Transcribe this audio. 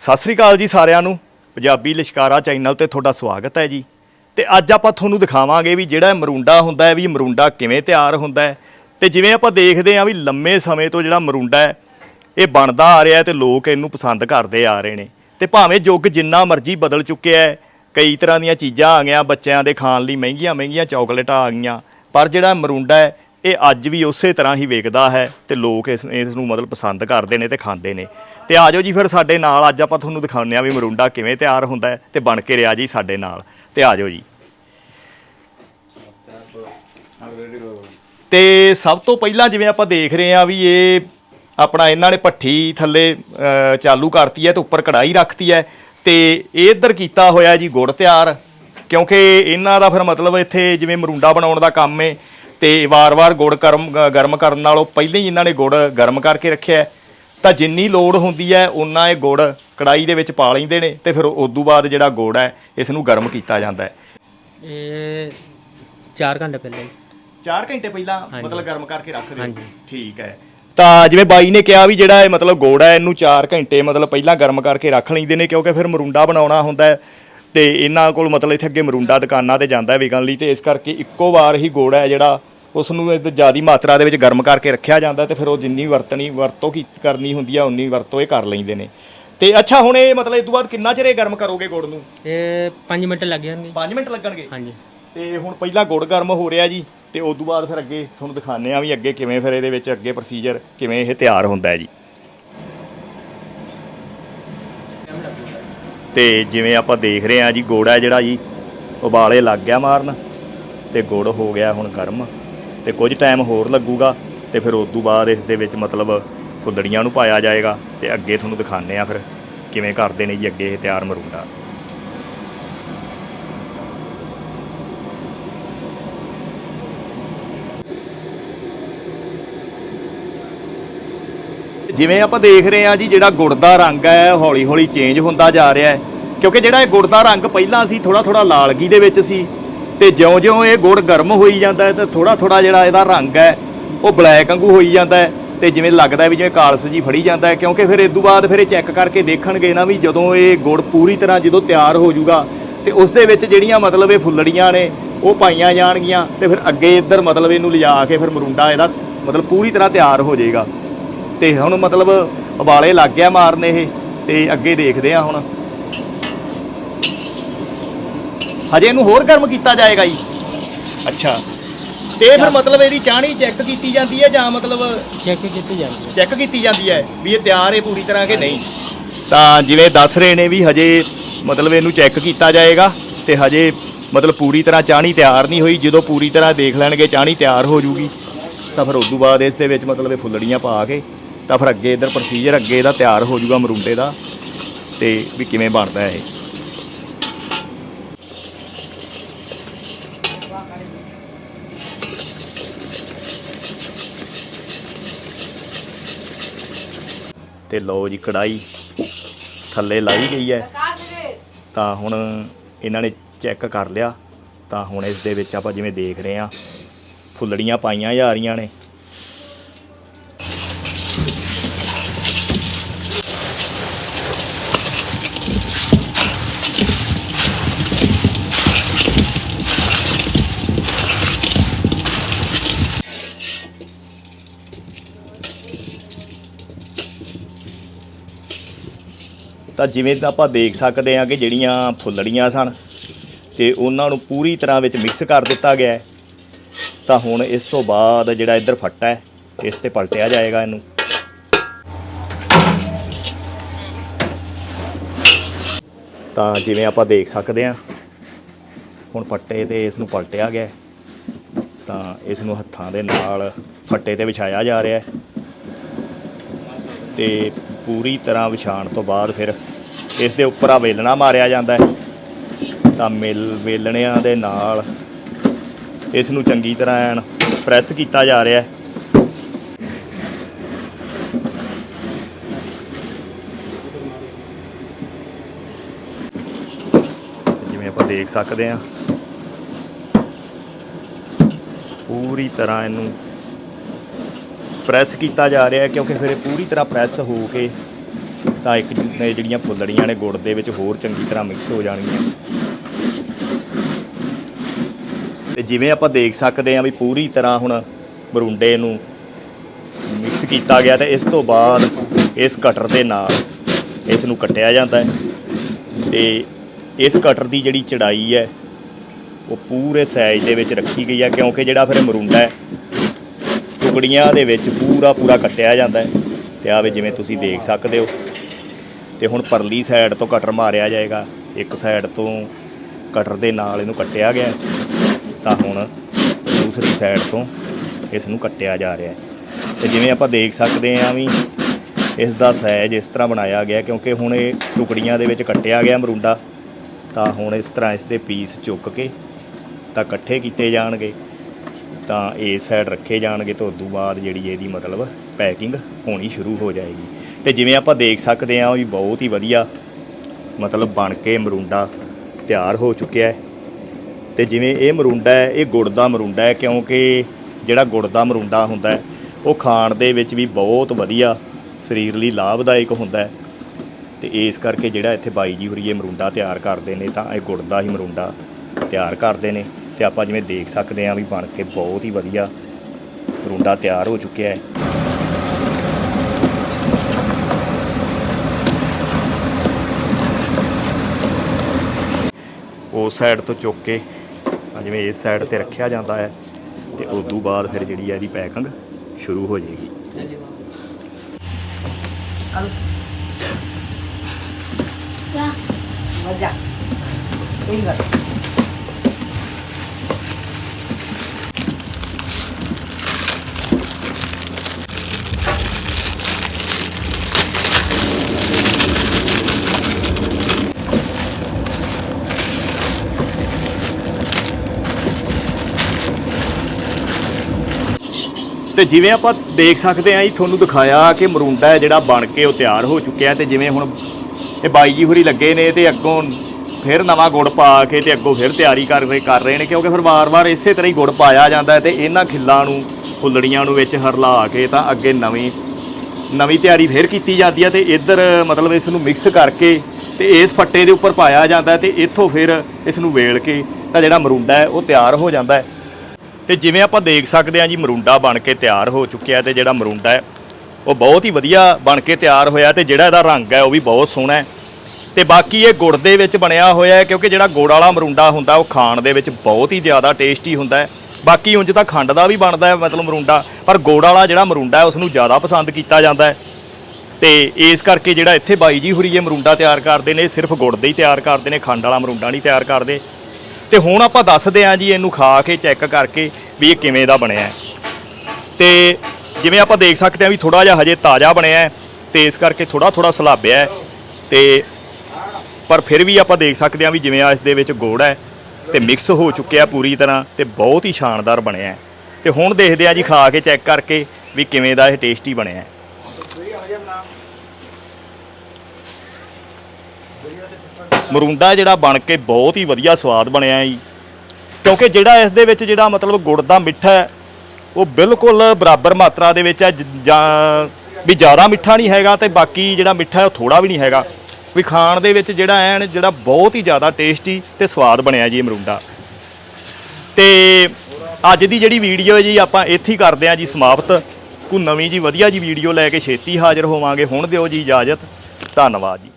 ਸਤਿ ਸ੍ਰੀ ਅਕਾਲ ਜੀ ਸਾਰਿਆਂ ਨੂੰ। ਪੰਜਾਬੀ ਲਿਸ਼ਕਾਰਾ ਚੈਨਲ ਤੇ ਤੁਹਾਡਾ ਸਵਾਗਤ ਹੈ ਜੀ। ਤੇ ਅੱਜ ਆਪਾਂ ਤੁਹਾਨੂੰ ਦਿਖਾਵਾਂਗੇ ਵੀ ਜਿਹੜਾ ਇਹ ਮਰੂੰਡਾ ਹੁੰਦਾ ਹੈ, ਵੀ ਇਹ ਮਰੂੰਡਾ ਕਿਵੇਂ ਤਿਆਰ ਹੁੰਦਾ ਹੈ। ਤੇ ਜਿਵੇਂ ਆਪਾਂ ਦੇਖਦੇ ਹਾਂ ਵੀ ਲੰਮੇ ਸਮੇਂ ਤੋਂ ਜਿਹੜਾ ਮਰੂੰਡਾ ਹੈ, ਇਹ ਬਣਦਾ ਆ ਰਿਹਾ ਹੈ ਤੇ ਲੋਕ ਇਹਨੂੰ ਪਸੰਦ ਕਰਦੇ ਆ ਰਹੇ ਨੇ। ਤੇ ਭਾਵੇਂ ਯੁੱਗ ਜਿੰਨਾ ਮਰਜ਼ੀ ਬਦਲ ਚੁੱਕਿਆ ਹੈ, ਕਈ ਤਰ੍ਹਾਂ ਦੀਆਂ ਚੀਜ਼ਾਂ ਆ ਗਈਆਂ, ਬੱਚਿਆਂ ਦੇ ਖਾਣ ਲਈ ਮਹਿੰਗੀਆਂ ਮਹਿੰਗੀਆਂ ਚਾਕਲੇਟਾਂ ਆ ਗਈਆਂ, ਪਰ ਜਿਹੜਾ ਮਰੂੰਡਾ ਹੈ ਇਹ ਅੱਜ ਵੀ ਉਸੇ ਤਰ੍ਹਾਂ ਹੀ ਵੇਖਦਾ ਹੈ ਤੇ ਲੋਕ ਇਸ ਇਸ ਨੂੰ ਮਤਲਬ ਪਸੰਦ ਕਰਦੇ ਨੇ ਤੇ ਖਾਂਦੇ ਨੇ। ਤੇ ਆਜੋ ਜੀ ਫਿਰ ਸਾਡੇ ਨਾਲ, ਅੱਜ ਆਪਾਂ ਤੁਹਾਨੂੰ ਦਿਖਾਉਂਦੇ ਆ ਵੀ ਮਰੂੰਡਾ ਕਿਵੇਂ ਤਿਆਰ ਹੁੰਦਾ ਹੈ ਤੇ ਬਣ ਕੇ ਰਿਹਾ ਜੀ ਸਾਡੇ ਨਾਲ। ਤੇ ਆਜੋ ਜੀ। ਤੇ ਸਭ ਤੋਂ ਪਹਿਲਾਂ ਜਿਵੇਂ ਆਪਾਂ ਦੇਖ ਰਹੇ ਆ ਵੀ ਇਹ ਆਪਣਾ ਇਹਨਾਂ ਨੇ ਭੱਠੀ ਥੱਲੇ ਚਾਲੂ ਕਰਤੀ ਹੈ ਤੇ ਉੱਪਰ ਕੜਾਈ ਰੱਖਤੀ ਹੈ ਤੇ ਇਹ ਇੱਧਰ ਕੀਤਾ ਹੋਇਆ ਜੀ ਗੁੜ ਤਿਆਰ ਕਿਉਂਕਿ ਇਹਨਾਂ ਦਾ ਫਿਰ ਮਤਲਬ ਇੱਥੇ ਜਿਵੇਂ ਮਰੂੰਡਾ ਬਣਾਉਣ ਦਾ ਕੰਮ ਹੈ ਤੇ ਵਾਰ-ਵਾਰ ਗੁੜ ਗਰਮ ਗਰਮ ਕਰਨ ਨਾਲੋਂ ਪਹਿਲਾਂ ਹੀ ਇਹਨਾਂ ਨੇ ਗੁੜ ਗਰਮ ਕਰਕੇ ਰੱਖਿਆ। ਤਾਂ ਜਿੰਨੀ ਲੋੜ ਹੁੰਦੀ ਹੈ ਉਨਾ ਇਹ ਗੁੜ ਕੜਾਈ ਦੇ ਵਿੱਚ ਪਾ ਲੈਂਦੇ ਨੇ ਤੇ ਫਿਰ ਉਸ ਤੋਂ ਬਾਅਦ ਜਿਹੜਾ ਗੁੜ ਹੈ ਇਸ ਨੂੰ ਗਰਮ ਕੀਤਾ ਜਾਂਦਾ ਹੈ ਇਹ 4 ਘੰਟੇ ਪਹਿਲਾਂ ਹੀ 4 ਘੰਟੇ ਪਹਿਲਾਂ। ਮਤਲਬ ਗਰਮ ਕਰਕੇ ਰੱਖ ਦਿਓ। ਠੀਕ ਹੈ ਤਾਂ ਜਿਵੇਂ ਬਾਈ ਨੇ ਕਿਹਾ ਵੀ ਜਿਹੜਾ ਇਹ ਮਤਲਬ ਗੋੜ ਹੈ ਇਹਨੂੰ 4 ਘੰਟੇ ਮਤਲਬ ਪਹਿਲਾਂ ਗਰਮ ਕਰਕੇ ਰੱਖ ਲੈਂਦੇ ਨੇ ਕਿਉਂਕਿ ਫਿਰ ਮਰੁੰਡਾ ਬਣਾਉਣਾ ਹੁੰਦਾ ਤੇ ਇਹਨਾਂ ਕੋਲ ਮਤਲਬ ਇੱਥੇ ਅੱਗੇ ਮਰੁੰਡਾ ਦੁਕਾਨਾਂ ਤੇ ਜਾਂਦਾ ਵਿਕਣ ਲਈ ਤੇ ਇਸ ਕਰਕੇ ਇੱਕੋ ਵਾਰ ਹੀ ਗੋੜ ਹੈ ਜਿਹੜਾ ਉਸ ਨੂੰ ਇਹ ਜ਼ਿਆਦੀ ਮਾਤਰਾ ਦੇ ਵਿੱਚ ਗਰਮ ਕਰਕੇ ਰੱਖਿਆ ਜਾਂਦਾ ਤੇ ਫਿਰ ਉਹ ਜਿੰਨੀ ਵਰਤਣੀ ਵਰਤੋਂ ਕੀ ਕਰਨੀ ਹੁੰਦੀ ਆ ਉਨੀ ਵਰਤੋਂ ਇਹ ਕਰ ਲੈਂਦੇ ਨੇ। ਤੇ ਅੱਛਾ ਹੁਣ ਇਹ ਮਤਲਬ ਇਸ ਤੋਂ ਬਾਅਦ ਕਿੰਨਾ ਚਿਰ ਇਹ ਗਰਮ ਕਰੋਗੇ ਗੁੜ ਨੂੰ? ਇਹ 5 ਮਿੰਟ ਲੱਗ ਜਾਣਗੇ। 5 ਮਿੰਟ ਲੱਗਣਗੇ? ਹਾਂਜੀ। ਤੇ ਹੁਣ ਪਹਿਲਾਂ ਗੁੜ ਗਰਮ ਹੋ ਰਿਹਾ ਜੀ ਤੇ ਉਸ ਤੋਂ ਬਾਅਦ ਫਿਰ ਅੱਗੇ ਤੁਹਾਨੂੰ ਦਿਖਾਉਂਦੇ ਆ ਵੀ ਅੱਗੇ ਕਿਵੇਂ ਫਿਰ ਇਹਦੇ ਵਿੱਚ ਅੱਗੇ ਪ੍ਰੋਸੀਜਰ ਕਿਵੇਂ ਇਹ ਤਿਆਰ ਹੁੰਦਾ ਹੈ ਜੀ। ਤੇ ਜਿਵੇਂ ਆਪਾਂ ਦੇਖ ਰਹੇ ਆ ਜੀ ਗੁੜ ਜਿਹੜਾ ਜੀ ਉਬਾਲੇ ਲੱਗ ਗਿਆ ਮਾਰਨ ਤੇ ਗੁੜ ਹੋ ਗਿਆ ਹੁਣ ਗਰਮ। ਤੇ ਕੁਝ ਟਾਈਮ ਹੋਰ ਲੱਗੂਗਾ ਤੇ ਫਿਰ ਉਸ ਤੋਂ ਬਾਅਦ ਇਸ ਦੇ ਵਿੱਚ ਮਤਲਬ ਫੁੱਲੜੀਆਂ ਨੂੰ ਪਾਇਆ ਜਾਏਗਾ ਤੇ ਅੱਗੇ ਤੁਹਾਨੂੰ ਦਿਖਾਉਂਦੇ ਆ ਫਿਰ ਕਿਵੇਂ ਕਰਦੇ ਨੇ ਜੀ ਅੱਗੇ ਇਹ ਤਿਆਰ ਮਰੂੰਡਾ। ਜਿਵੇਂ ਆਪਾਂ ਦੇਖ ਰਹੇ ਹਾਂ ਜੀ, ਜਿਹੜਾ ਗੁੜ ਦਾ ਰੰਗ ਹੈ ਹੌਲੀ ਹੌਲੀ ਚੇਂਜ ਹੁੰਦਾ ਜਾ ਰਿਹਾ ਹੈ। ਕਿਉਂਕਿ ਜਿਹੜਾ ਇਹ ਗੁੜ ਦਾ ਰੰਗ ਪਹਿਲਾਂ ਸੀ ਥੋੜਾ ਥੋੜਾ ਲਾਲਗੀ ਦੇ ਵਿੱਚ ਸੀ ਤੇ ਜਿਉਂ-ਜਿਉਂ ਇਹ ਗੁੜ ਗਰਮ ਹੋਈ ਜਾਂਦਾ ਹੈ ਤੇ ਥੋੜਾ ਥੋੜਾ ਜਿਹੜਾ ਇਹਦਾ ਰੰਗ ਹੈ, ਉਹ ਬਲੈਕ ਵਾਂਗੂ ਹੋਈ ਜਾਂਦਾ ਹੈ ਤੇ ਜਿਵੇਂ ਲੱਗਦਾ ਵੀ ਜਿਵੇਂ ਕਾਲਸ ਜੀ ਫੜੀ ਜਾਂਦਾ ਹੈ, ਕਿਉਂਕਿ ਫਿਰ ਇਸ ਤੋਂ ਬਾਅਦ ਫਿਰ ਇਹ ਚੈੱਕ ਕਰਕੇ ਦੇਖਣਗੇ ਨਾ ਵੀ ਜਦੋਂ ਇਹ ਗੁੜ ਪੂਰੀ ਤਰ੍ਹਾਂ ਜਦੋਂ ਤਿਆਰ ਹੋ ਜਾਊਗਾ ਤੇ ਉਸ ਦੇ ਵਿੱਚ ਜਿਹੜੀਆਂ ਮਤਲਬ ਇਹ ਫੁੱਲੜੀਆਂ ਨੇ, ਉਹ ਪਾਈਆਂ ਜਾਣਗੀਆਂ ਤੇ ਫਿਰ ਅੱਗੇ ਇੱਧਰ ਮਤਲਬ ਇਹਨੂੰ ਲਿਜਾ ਕੇ ਫਿਰ ਮਰੁੰਡਾ ਇਹਦਾ ਮਤਲਬ ਪੂਰੀ ਤਰ੍ਹਾਂ ਤਿਆਰ ਹੋ ਜਾਏਗਾ। ਤੇ ਹੁਣ ਮਤਲਬ ਉਬਾਲੇ ਲੱਗ ਗਿਆ ਮਾਰਨੇ ਇਹ ਤੇ ਅੱਗੇ ਦੇਖਦੇ ਆ ਹੁਣ। ਹਜੇ ਇਹਨੂੰ ਹੋਰ ਗਰਮ ਕੀਤਾ ਜਾਏਗਾ ਜੀ। ਅੱਛਾ। ਤੇ ਫਿਰ ਮਤਲਬ ਇਹਦੀ ਚਾਣੀ ਚੈੱਕ ਕੀਤੀ ਜਾਂਦੀ ਹੈ ਜਾਂ ਮਤਲਬ ਚੈੱਕ ਕੀਤੀ ਜਾਂਦੀ ਹੈ। ਚੈੱਕ ਕੀਤੀ ਜਾਂਦੀ ਹੈ ਵੀ ਇਹ ਤਿਆਰ ਹੈ ਪੂਰੀ ਤਰ੍ਹਾਂ ਕਿ ਨਹੀਂ? ਤਾਂ ਜਿਵੇਂ ਦੱਸ ਰਹੇ ਨੇ ਵੀ ਹਜੇ ਮਤਲਬ ਇਹਨੂੰ ਚੈੱਕ ਕੀਤਾ ਜਾਏਗਾ ਤੇ ਹਜੇ ਮਤਲਬ ਪੂਰੀ ਤਰ੍ਹਾਂ ਚਾਣੀ ਤਿਆਰ ਨਹੀਂ ਹੋਈ। ਜਦੋਂ ਪੂਰੀ ਤਰ੍ਹਾਂ ਦੇਖ ਲੈਣਗੇ ਚਾਣੀ ਤਿਆਰ ਹੋ ਜੂਗੀ ਤਾਂ ਫਿਰ ਉਦੋਂ ਬਾਅਦ ਇਸ ਦੇ ਵਿੱਚ ਮਤਲਬ ਇਹ ਫੁੱਲੜੀਆਂ ਪਾ ਕੇ ਤਾਂ ਫਿਰ ਅੱਗੇ ਇਧਰ ਪ੍ਰੋਸੀਜਰ ਅੱਗੇ ਇਹਦਾ ਤਿਆਰ ਹੋ ਜੂਗਾ ਮਰੁੰਡੇ ਦਾ ਤੇ ਵੀ ਕਿਵੇਂ ਬਣਦਾ ਇਹ। ਤੇ ਲਓ ਜੀ ਕੜਾਈ ਥੱਲੇ ਲਾਈ ਗਈ ਹੈ। ਤਾਂ ਹੁਣ ਇਹਨਾਂ ਨੇ ਚੈੱਕ ਕਰ ਲਿਆ। ਤਾਂ ਹੁਣ ਇਸ ਦੇ ਵਿੱਚ ਆਪਾਂ ਜਿਵੇਂ ਦੇਖ ਰਹੇ ਹਾਂ, ਫੁੱਲੜੀਆਂ ਪਾਈਆਂ ਜਾ ਰਹੀਆਂ ਨੇ। ਤਾਂ ਜਿਵੇਂ ਤਾਂ ਆਪਾਂ ਦੇਖ ਸਕਦੇ ਹਾਂ ਕਿ ਜਿਹੜੀਆਂ ਫੁੱਲੜੀਆਂ ਸਨ ਤੇ ਉਹਨਾਂ ਨੂੰ ਪੂਰੀ ਤਰ੍ਹਾਂ ਵਿੱਚ ਮਿਕਸ ਕਰ ਦਿੱਤਾ ਗਿਆ ਹੈ। ਤਾਂ ਹੁਣ ਇਸ ਤੋਂ ਬਾਅਦ ਜਿਹੜਾ ਇੱਧਰ ਫੱਟਾ ਹੈ, ਇਸ ਤੇ ਪਲਟਿਆ ਜਾਏਗਾ ਇਹਨੂੰ। ਤਾਂ ਜਿਵੇਂ ਆਪਾਂ ਦੇਖ ਸਕਦੇ ਹਾਂ, ਹੁਣ ਫੱਟੇ ਤੇ ਇਸ ਨੂੰ ਪਲਟਿਆ ਗਿਆ ਤਾਂ ਇਸ ਨੂੰ ਹੱਥਾਂ ਦੇ ਨਾਲ ਫੱਟੇ ਤੇ ਵਿਛਾਇਆ ਜਾ ਰਿਹਾ ਹੈ। ਤੇ ਪੂਰੀ ਤਰ੍ਹਾਂ ਵਿਛਾਣ ਤੋਂ ਬਾਅਦ ਫਿਰ ਇਸ ਦੇ ਉੱਪਰ ਆ ਵੇਲਣਾ ਮਾਰਿਆ ਜਾਂਦਾ ਹੈ। ਤਾਂ ਮੇਲ, ਵੇਲਣਿਆਂ ਦੇ ਨਾਲ ਇਸ ਨੂੰ ਚੰਗੀ ਤਰ੍ਹਾਂ ਐਨ ਪ੍ਰੈਸ ਕੀਤਾ ਜਾ ਰਿਹਾ ਹੈ। ਜਿਵੇਂ ਆਪਾਂ ਦੇਖ ਸਕਦੇ ਹਾਂ, ਪੂਰੀ ਤਰ੍ਹਾਂ ਇਹਨੂੰ ਪ੍ਰੈਸ ਕੀਤਾ ਜਾ ਰਿਹਾ ਹੈ ਕਿਉਂਕਿ ਫਿਰ ਇਹ ਪੂਰੀ ਤਰ੍ਹਾਂ ਪ੍ਰੈਸ ਹੋ ਕੇ ਤਾਂ ਇੱਕ ਨੇ ਜਿਹੜੀਆਂ ਫੁੱਲੜੀਆਂ ਨੇ ਗੁੜ ਦੇ ਵਿੱਚ ਹੋਰ ਚੰਗੀ ਤਰ੍ਹਾਂ ਮਿਕਸ ਹੋ ਜਾਣਗੀਆਂ। ਤੇ ਜਿਵੇਂ ਆਪਾਂ ਦੇਖ ਸਕਦੇ ਹਾਂ ਵੀ ਪੂਰੀ ਤਰ੍ਹਾਂ ਹੁਣ ਮਰੁੰਡੇ ਨੂੰ ਮਿਕਸ ਕੀਤਾ ਗਿਆ ਤੇ ਇਸ ਤੋਂ ਬਾਅਦ ਇਸ ਕਟਰ ਦੇ ਨਾਲ ਇਸ ਨੂੰ ਕੱਟਿਆ ਜਾਂਦਾ ਹੈ। ਤੇ ਇਸ ਕਟਰ ਦੀ ਜਿਹੜੀ ਚੜਾਈ ਹੈ, ਉਹ ਪੂਰੇ ਸਾਈਜ਼ ਦੇ ਵਿੱਚ ਰੱਖੀ ਗਈ ਹੈ ਕਿਉਂਕਿ ਜਿਹੜਾ ਫਿਰ ਮਰੁੰਡਾ ਹੈ, ਟੁਕੜੀਆਂ ਦੇ ਵਿੱਚ ਪੂਰਾ ਪੂਰਾ ਕੱਟਿਆ ਜਾਂਦਾ ਹੈ। ਤੇ ਆਵੇ ਜਿਵੇਂ ਤੁਸੀਂ ਦੇਖ ਸਕਦੇ ਹੋ। ਤੇ ਹੁਣ ਪਰਲੀ ਸਾਈਡ ਤੋਂ ਕਟਰ ਮਾਰਿਆ ਜਾਏਗਾ। ਇੱਕ ਸਾਈਡ ਤੋਂ ਕਟਰ ਦੇ ਨਾਲ ਇਹਨੂੰ ਕੱਟਿਆ ਗਿਆ। ਤਾਂ ਹੁਣ ਦੂਸਰੀ ਸਾਈਡ ਤੋਂ ਇਸ ਨੂੰ ਕੱਟਿਆ ਜਾ ਰਿਹਾ। ਹੈ ਤੇ ਜਿਵੇਂ ਆਪਾਂ ਦੇਖ ਸਕਦੇ ਹਾਂ ਵੀ ਇਸ ਦਾ ਸਾਈਜ਼ ਇਸ ਤਰ੍ਹਾਂ ਬਣਾਇਆ ਗਿਆ ਕਿਉਂਕਿ ਹੁਣ ਇਹ ਟੁਕੜੀਆਂ ਦੇ ਵਿੱਚ ਕੱਟਿਆ ਗਿਆ ਮਰੁੰਡਾ। ਤਾਂ ਹੁਣ ਇਸ ਤਰ੍ਹਾਂ ਇਸ ਦੇ ਪੀਸ ਚੁੱਕ ਕੇ ਤਾਂ ਇਕੱਠੇ ਕੀਤੇ ਜਾਣਗੇ। ਤਾਂ ਇਸ ਸਾਈਡ ਰੱਖੇ ਜਾਣਗੇ ਤੇ ਉਦੋਂ ਬਾਅਦ ਜਿਹੜੀ ਇਹਦੀ ਮਤਲਬ ਪੈਕਿੰਗ ਹੋਣੀ ਸ਼ੁਰੂ ਹੋ ਜਾਏਗੀ। ਤੇ ਜਿਵੇਂ ਆਪਾਂ ਦੇਖ ਸਕਦੇ ਹਾਂ ਵੀ ਬਹੁਤ ਹੀ ਵਧੀਆ ਮਤਲਬ ਬਣ ਕੇ ਮਰੁੰਡਾ ਤਿਆਰ ਹੋ ਚੁੱਕਿਆ ਹੈ। ਤੇ ਜਿਵੇਂ ਇਹ ਮਰੁੰਡਾ ਹੈ, ਇਹ ਗੁੜ ਦਾ ਮਰੂੰਡਾ ਹੈ, ਕਿਉਂਕਿ ਜਿਹੜਾ ਗੁੜ ਦਾ ਮਰੁੰਡਾ ਹੁੰਦਾ ਹੈ, ਉਹ ਖਾਣ ਦੇ ਵਿੱਚ ਵੀ ਬਹੁਤ ਵਧੀਆ ਸਰੀਰ ਲਈ ਲਾਭਦਾਇਕ ਹੁੰਦਾ ਹੈ। ਤੇ ਇਸ ਕਰਕੇ ਜਿਹੜਾ ਇੱਥੇ ਬਾਈ ਜੀ ਹੁਰੀ ਇਹ ਮਰੁੰਡਾ ਤਿਆਰ ਕਰਦੇ ਨੇ, ਤਾਂ ਇਹ ਗੁੜ ਦਾ ਹੀ ਮਰੁੰਡਾ ਤਿਆਰ ਕਰਦੇ ਨੇ। ਤੇ ਆਪਾਂ ਜਿਵੇਂ ਦੇਖ ਸਕਦੇ ਹਾਂ ਵੀ ਬਣ ਕੇ ਬਹੁਤ ਹੀ ਵਧੀਆ ਮਰੁੰਡਾ ਤਿਆਰ ਹੋ ਚੁੱਕਿਆ ਹੈ। ਉਸ ਸਾਈਡ ਤੋਂ ਚੁੱਕ ਕੇ ਜਿਵੇਂ ਇਸ ਸਾਈਡ ਤੇ ਰੱਖਿਆ ਜਾਂਦਾ ਹੈ ਤੇ ਉਸ ਤੋਂ ਬਾਅਦ ਫਿਰ ਜਿਹੜੀ ਹੈ ਇਹਦੀ ਪੈਕਿੰਗ ਸ਼ੁਰੂ ਹੋ ਜਾਏਗੀ। ਮਜ਼ਾ। ਇਹ ਵਾਰ ਤੇ ਜਿਵੇਂ ਆਪਾਂ ਦੇਖ ਸਕਦੇ ਆਂ ਜੀ, ਤੁਹਾਨੂੰ ਦਿਖਾਇਆ ਕਿ ਮਰੂੰਡਾ ਜਿਹੜਾ ਬਣ ਕੇ ਉਹ ਤਿਆਰ ਹੋ ਚੁੱਕਿਆ ਤੇ ਜਿਵੇਂ ਹੁਣ ਇਹ ਬਾਈ ਜੀ ਹੋਰੀ ਲੱਗੇ ਨੇ ਤੇ ਅੱਗੋਂ ਫਿਰ ਨਵਾਂ ਗੁੜ ਪਾ ਕੇ ਤੇ ਅੱਗੋਂ ਫਿਰ ਤਿਆਰੀ ਕਰ ਰਹੇ ਕਰ ਰਹੇ ਨੇ, ਕਿਉਂਕਿ ਫਿਰ ਵਾਰ-ਵਾਰ ਇਸੇ ਤਰ੍ਹਾਂ ਹੀ ਗੁੜ ਪਾਇਆ ਜਾਂਦਾ ਹੈ ਤੇ ਇਹਨਾਂ ਖਿੱਲਾਂ ਨੂੰ, ਫੁੱਲੜੀਆਂ ਨੂੰ ਵਿੱਚ ਹਰਲਾ ਕੇ ਤਾਂ ਅੱਗੇ ਨਵੀਂ ਨਵੀਂ ਤਿਆਰੀ ਫਿਰ ਕੀਤੀ ਜਾਂਦੀ ਹੈ ਤੇ ਇੱਧਰ ਮਤਲਬ ਇਸ ਨੂੰ ਮਿਕਸ ਕਰਕੇ ਤੇ ਇਸ ਫੱਟੇ ਦੇ ਉੱਪਰ ਪਾਇਆ ਜਾਂਦਾ ਹੈ ਤੇ ਇੱਥੋਂ ਫਿਰ ਇਸ ਨੂੰ ਵੇਲ ਕੇ ਤਾਂ ਜਿਹੜਾ ਮਰੂੰਡਾ ਹੈ ਉਹ ਤਿਆਰ ਹੋ ਜਾਂਦਾ ਹੈ। ਤੇ ਜਿਵੇਂ ਆਪਾਂ ਦੇਖ ਸਕਦੇ ਹਾਂ ਜੀ, ਮਰੂੰਡਾ ਬਣ ਕੇ ਤਿਆਰ ਹੋ ਚੁੱਕਿਆ ਤੇ ਜਿਹੜਾ ਮਰੂੰਡਾ ਹੈ, ਉਹ ਬਹੁਤ ਹੀ ਵਧੀਆ ਬਣ ਕੇ ਤਿਆਰ ਹੋਇਆ ਤੇ ਜਿਹੜਾ ਇਹਦਾ ਰੰਗ ਹੈ, ਉਹ ਵੀ ਬਹੁਤ ਸੋਹਣਾ ਹੈ। ਤੇ ਬਾਕੀ ਇਹ ਗੁੜ ਦੇ ਵਿੱਚ ਬਣਿਆ ਹੋਇਆ ਹੈ, ਕਿਉਂਕਿ ਜਿਹੜਾ ਗੁੜ ਵਾਲਾ ਮਰੂੰਡਾ ਹੁੰਦਾ, ਉਹ ਖਾਣ ਦੇ ਵਿੱਚ ਬਹੁਤ ਹੀ ਜ਼ਿਆਦਾ ਟੇਸਟੀ ਹੁੰਦਾ ਹੈ। ਬਾਕੀ ਉਂਝ ਤਾਂ ਖੰਡ ਦਾ ਵੀ ਬਣਦਾ ਹੈ, ਮਤਲਬ ਮਰੂੰਡਾ, ਪਰ ਗੁੜ ਵਾਲਾ ਜਿਹੜਾ ਮਰੂੰਡਾ ਹੈ ਉਸ ਨੂੰ ਜ਼ਿਆਦਾ ਪਸੰਦ ਕੀਤਾ ਜਾਂਦਾ ਹੈ। ਤੇ ਇਸ ਕਰਕੇ ਜਿਹੜਾ ਇੱਥੇ ਬਾਈ ਜੀ ਹੁਰੀ ਇਹ ਮਰੂੰਡਾ ਤਿਆਰ ਕਰਦੇ ਨੇ, ਸਿਰਫ ਗੁੜ ਦੇ ਹੀ ਤਿਆਰ ਕਰਦੇ ਨੇ, ਖੰਡ ਵਾਲਾ ਮਰੂੰਡਾ ਨਹੀਂ ਤਿਆਰ ਕਰਦੇ। ਤੇ ਹੁਣ ਆਪਾਂ ਦੱਸਦੇ ਹਾਂ ਜੀ ਇਹਨੂੰ ਖਾ ਕੇ ਚੈੱਕ ਕਰਕੇ ਵੀ ਇਹ ਕਿਵੇਂ ਦਾ ਬਣਿਆ ਹੈ। ਤੇ ਜਿਵੇਂ ਆਪਾਂ ਦੇਖ ਸਕਦੇ ਹਾਂ ਵੀ ਥੋੜਾ ਜਿਹਾ ਹਜੇ ਤਾਜ਼ਾ ਬਣਿਆ ਹੈ ਤੇ ਇਸ ਕਰਕੇ ਥੋੜਾ ਥੋੜਾ ਸਲਾਬਿਆ ਹੈ। ਤੇ ਪਰ ਫਿਰ ਵੀ ਆਪਾਂ ਦੇਖ ਸਕਦੇ ਹਾਂ ਵੀ ਜਿਵੇਂ ਆ ਇਸ ਦੇ ਵਿੱਚ ਗੁੜ ਹੈ ਤੇ ਮਿਕਸ ਹੋ ਚੁੱਕਿਆ ਪੂਰੀ ਤਰ੍ਹਾਂ ਤੇ ਬਹੁਤ ਹੀ ਸ਼ਾਨਦਾਰ ਬਣਿਆ ਹੈ। ਤੇ ਹੁਣ ਦੇਖਦੇ ਹਾਂ ਜੀ ਖਾ ਕੇ ਚੈੱਕ ਕਰਕੇ ਵੀ ਕਿਵੇਂ ਦਾ ਇਹ ਟੇਸਟੀ ਬਣਿਆ ਹੈ। ਮਰੂੰਡਾ ਜਿਹੜਾ ਬਣ ਕੇ ਬਹੁਤ ਹੀ ਵਧੀਆ ਸਵਾਦ ਬਣਿਆ ਜੀ। ਕਿਉਂਕਿ ਜਿਹੜਾ ਇਸ ਦੇ ਵਿੱਚ ਜਿਹੜਾ ਮਤਲਬ ਗੁੜ ਦਾ ਮਿੱਠਾ ਹੈ, ਉਹ ਬਿਲਕੁਲ ਬਰਾਬਰ ਮਾਤਰਾ ਦੇ ਵਿੱਚ ਹੈ, ਜ- ਜਾਂ ਵੀ ਜ਼ਿਆਦਾ ਮਿੱਠਾ ਨਹੀਂ ਹੈਗਾ ਤੇ ਬਾਕੀ ਜਿਹੜਾ ਮਿੱਠਾ ਹੈ, ਉਹ ਥੋੜਾ ਵੀ ਨਹੀਂ ਹੈਗਾ। ਵੀ ਖਾਣ ਦੇ ਵਿੱਚ ਜਿਹੜਾ ਐਨ ਜਿਹੜਾ ਬਹੁਤ ਹੀ ਜ਼ਿਆਦਾ ਟੇਸਟੀ ਤੇ ਸਵਾਦ ਬਣਿਆ ਜੀ ਇਹ ਮਰੂੰਡਾ। ਤੇ ਅੱਜ ਦੀ ਜਿਹੜੀ ਵੀਡੀਓ ਹੈ ਜੀ, ਆਪਾਂ ਇੱਥੇ ਹੀ ਕਰਦੇ ਹਾਂ ਜੀ ਸਮਾਪਤ। ਕੋਈ ਨਵੀਂ ਜੀ ਵਧੀਆ ਜੀ ਵੀਡੀਓ ਲੈ ਕੇ ਛੇਤੀ ਹਾਜ਼ਰ ਹੋਵਾਂਗੇ। ਹੁਣ ਦਿਓ ਜੀ ਇਜਾਜ਼ਤ। ਧੰਨਵਾਦ ਜੀ।